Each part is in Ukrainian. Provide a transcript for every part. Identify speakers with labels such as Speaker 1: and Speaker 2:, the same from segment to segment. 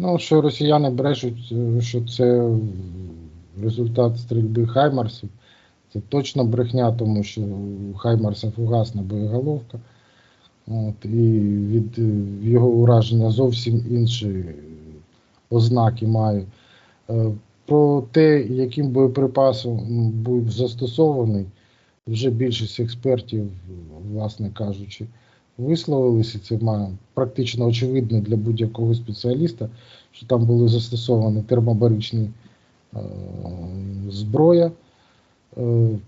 Speaker 1: Ну, що росіяни брешуть, е, що це результат стрільби Хаймарсів. Це точно брехня, тому що у Хаймарса фугасна боєголовка. От, і від е, його ураження зовсім інші ознаки має. Е, Про те, яким боєприпасом був застосований, вже більшість експертів, власне кажучи, висловилися. Це практично очевидно для будь-якого спеціаліста, що там були застосовані термобаричні е, зброя. Е,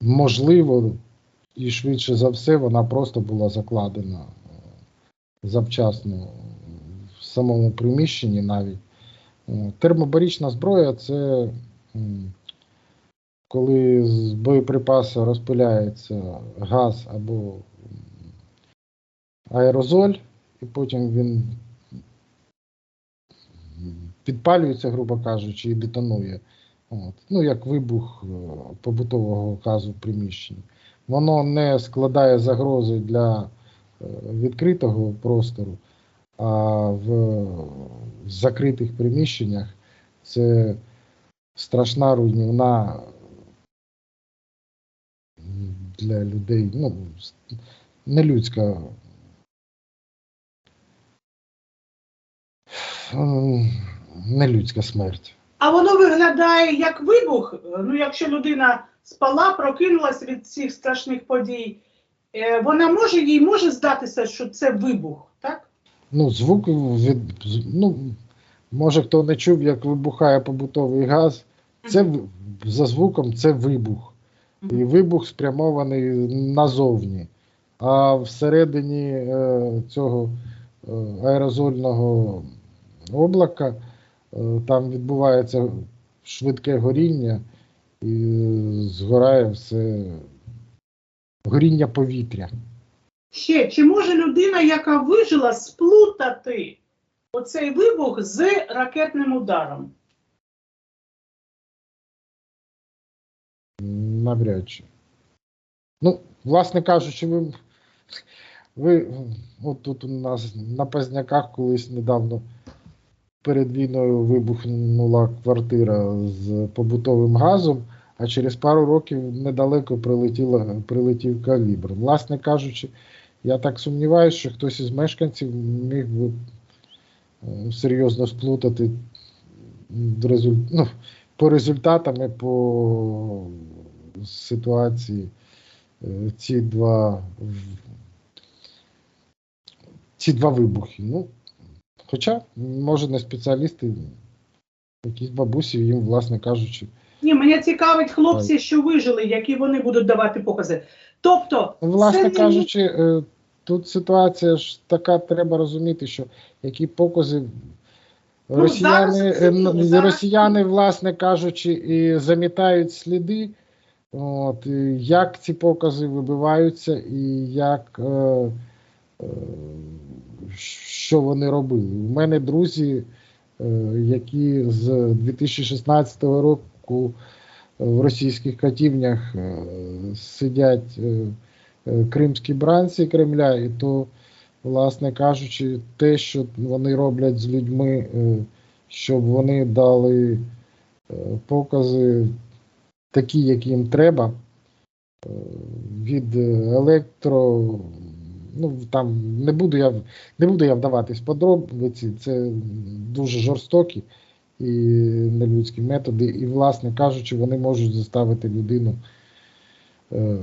Speaker 1: можливо, і швидше за все, вона просто була закладена е, завчасно в самому приміщенні навіть. Е, Термобарична зброя це коли з боєприпасу розпиляється газ або аерозоль, і потім він підпалюється, грубо кажучи, і детонує. От. Ну, як вибух е, побутового газу в приміщенні. Воно не складає загрози для е, відкритого простору, а в, в закритих приміщеннях це страшна руйнівна для людей, ну, нелюдська. Нелюдська смерть.
Speaker 2: А воно виглядає як вибух. Ну, якщо людина спала, прокинулась від цих страшних подій, е, вона може їй може здатися, що це вибух, так?
Speaker 1: Ну, звук від. Ну, може хто не чув, як вибухає побутовий газ. Це за звуком це вибух. І вибух спрямований назовні. А всередині е, цього е, аерозольного облака е, там відбувається швидке горіння і згорає все горіння повітря.
Speaker 2: Ще чи може людина, яка вижила, сплутати оцей вибух з ракетним ударом?
Speaker 1: Навряд чи. Ну, власне кажучи, ви, ви от тут у нас на Пазняках колись недавно перед війною вибухнула квартира з побутовим газом, а через пару років недалеко прилетіла, прилетів калібр. Власне кажучи, я так сумніваюся, що хтось із мешканців міг би серйозно сплутати ну, по результатам і по ситуації е, ці два ці два вибухи. Ну, хоча, може, не спеціалісти, якісь бабусі їм, власне кажучи,
Speaker 2: Ні, мене цікавить хлопці, що вижили, які вони будуть давати покази. Тобто,
Speaker 1: Ну, власне
Speaker 2: це
Speaker 1: кажучи, е, тут ситуація ж така, треба розуміти, що які покази росіяни,
Speaker 2: зараз
Speaker 1: е, ну,
Speaker 2: зараз-
Speaker 1: росіяни, власне кажучи, і замітають сліди. От, і як ці покази вибиваються, і як е, е, що вони робили. У мене друзі, е, які з 2016 року в російських катівнях е, сидять е, е, кримські бранці Кремля, і то, власне кажучи, те, що вони роблять з людьми, е, щоб вони дали е, покази такі, які їм треба, е, від електро. Ну, там не буду я не буду я вдаватись подробиці, це дуже жорстокі і нелюдські методи, і, власне кажучи, вони можуть заставити людину е,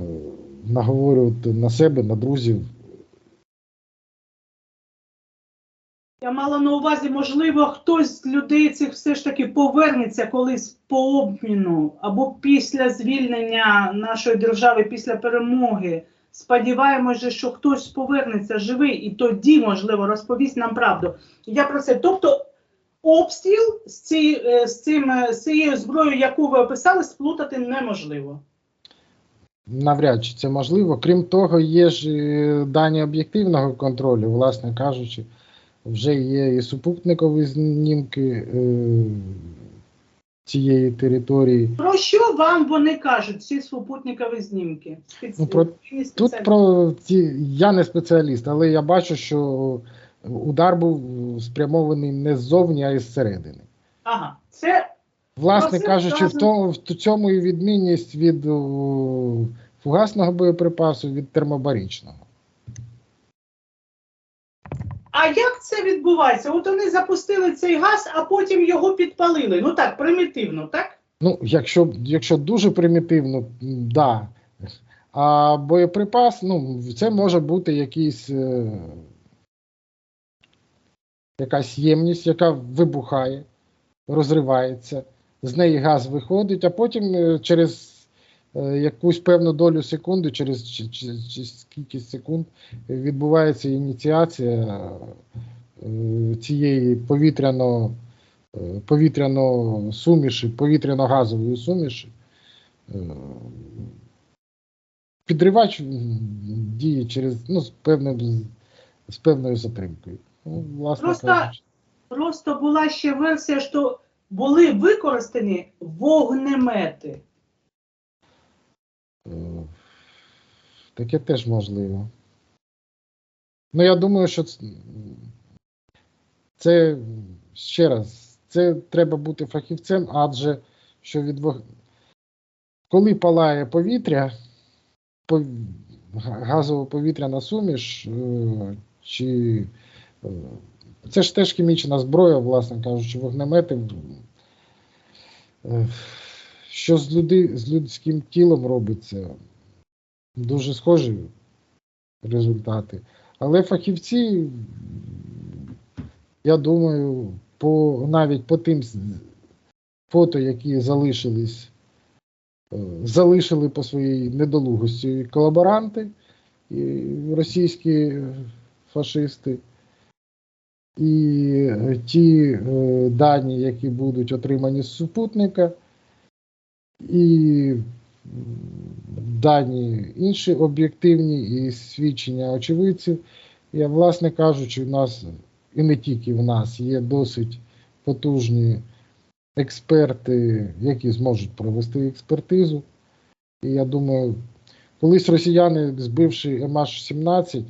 Speaker 1: наговорювати на себе, на друзів.
Speaker 2: Я мала на увазі, можливо, хтось з людей цих все ж таки повернеться колись по обміну або після звільнення нашої держави, після перемоги. Сподіваємось, же, що хтось повернеться живий і тоді, можливо, розповість нам правду. Я про це. Тобто, обстріл з, ці, е, з, цим, е, з цією зброєю, яку ви описали, сплутати неможливо.
Speaker 1: Навряд чи це можливо. Крім того, є ж е, дані об'єктивного контролю, власне кажучи, вже є і супутникові знімки цієї території.
Speaker 2: Про що вам вони кажуть, ці супутникові знімки?
Speaker 1: Ну, про- Тут про ці я не спеціаліст, але я бачу, що удар був спрямований не ззовні, а із середини.
Speaker 2: Ага, це
Speaker 1: Власне
Speaker 2: це
Speaker 1: кажучи, в тому в цьому і відмінність від о, фугасного боєприпасу від термобарічного.
Speaker 2: А як це відбувається? От вони запустили цей газ, а потім його підпалили. Ну так, примітивно, так?
Speaker 1: Ну, якщо, якщо дуже примітивно, да. А боєприпас, ну, це може бути якийсь, е, якась ємність, яка вибухає, розривається, з неї газ виходить, а потім е, через якусь певну долю секунди, через чи, чи, чи кількість секунд е, відбувається ініціація е, цієї повітряно е, повітряно суміші, повітряно-газової суміші. Е, Підривач діє через ну, з певним з- з певною затримкою. Ну, власне
Speaker 2: Просто-
Speaker 1: кажучи,
Speaker 2: Просто була ще версія, що були використані вогнемети.
Speaker 1: Е, таке теж можливо. Ну, я думаю, що це, ще раз, це треба бути фахівцем, адже що від вог... коли палає повітря, пов- га- газово-повітряна суміш, е, чи е, це ж теж хімічна зброя, власне кажучи, вогнемети. Що з, люди, з людським тілом робиться, дуже схожі результати. Але фахівці, я думаю, по, навіть по тим фото, які залишились, е, залишили по своїй недолугості колаборанти, і російські фашисти, і ті е, дані, які будуть отримані з супутника, і дані інші об'єктивні і свідчення очевидців. Я, власне кажучи, у нас і не тільки в нас є досить потужні експерти, які зможуть провести експертизу. І я думаю, колись росіяни, збивши МH17,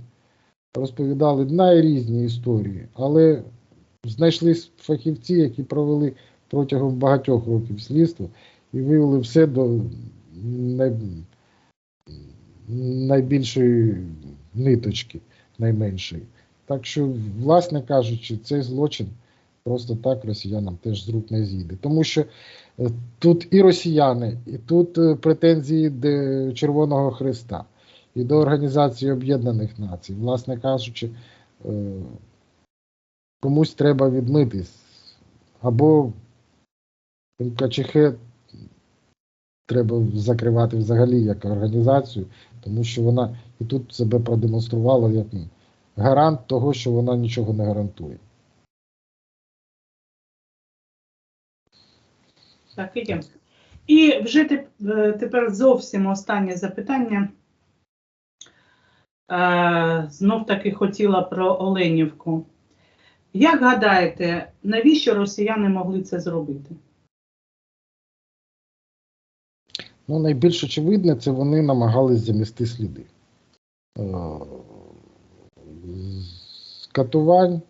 Speaker 1: розповідали найрізні історії, але знайшлись фахівці, які провели протягом багатьох років слідство і вивели все до най... найбільшої ниточки, найменшої. Так що, власне кажучи, цей злочин просто так росіянам теж з рук не зійде. Тому що е, тут і росіяни, і тут е, претензії до Червоного Христа, і до Організації Об'єднаних Націй. Власне кажучи, е, комусь треба відмитись. Або МКЧХ треба закривати взагалі як організацію, тому що вона і тут себе продемонструвала як ну, гарант того, що вона нічого не гарантує.
Speaker 2: Так, ідемо. І вже е, тепер зовсім останнє запитання. Е, Знов таки хотіла про Оленівку. Як гадаєте, навіщо росіяни могли це зробити?
Speaker 1: Ну, найбільш очевидне, це вони намагались замісти сліди. Е, З катувань,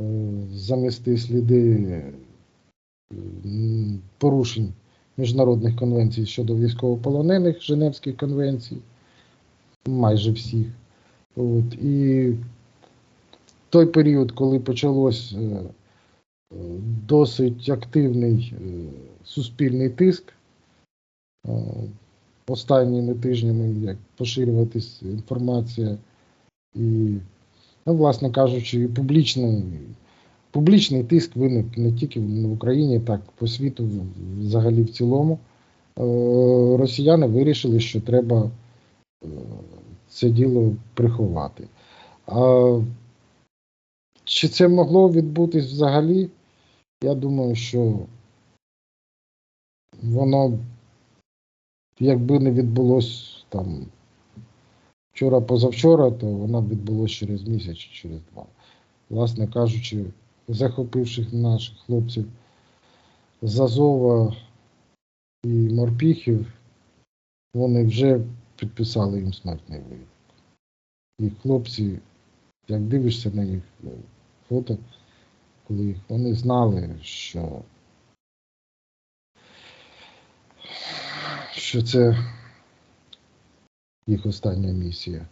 Speaker 1: е, замісти сліди порушень міжнародних конвенцій щодо військовополонених Женевських конвенцій, майже всіх. От, і той період, коли почалось е, е, досить активний е, суспільний тиск, е, останніми тижнями як поширюватись інформація і, ну, власне кажучи, публічний, публічний тиск виник не тільки в Україні, так по світу взагалі в цілому. Е, Росіяни вирішили, що треба е, це діло приховати. А чи це могло відбутись взагалі? Я думаю, що воно якби не відбулось там вчора-позавчора, то воно б відбулось через місяць чи через два. Власне кажучи, захопивши наших хлопців з Азова і морпіхів, вони вже підписали їм смертний вирок. І хлопці як дивишся на їх е, фото, коли вони знали, що, що це їх остання місія.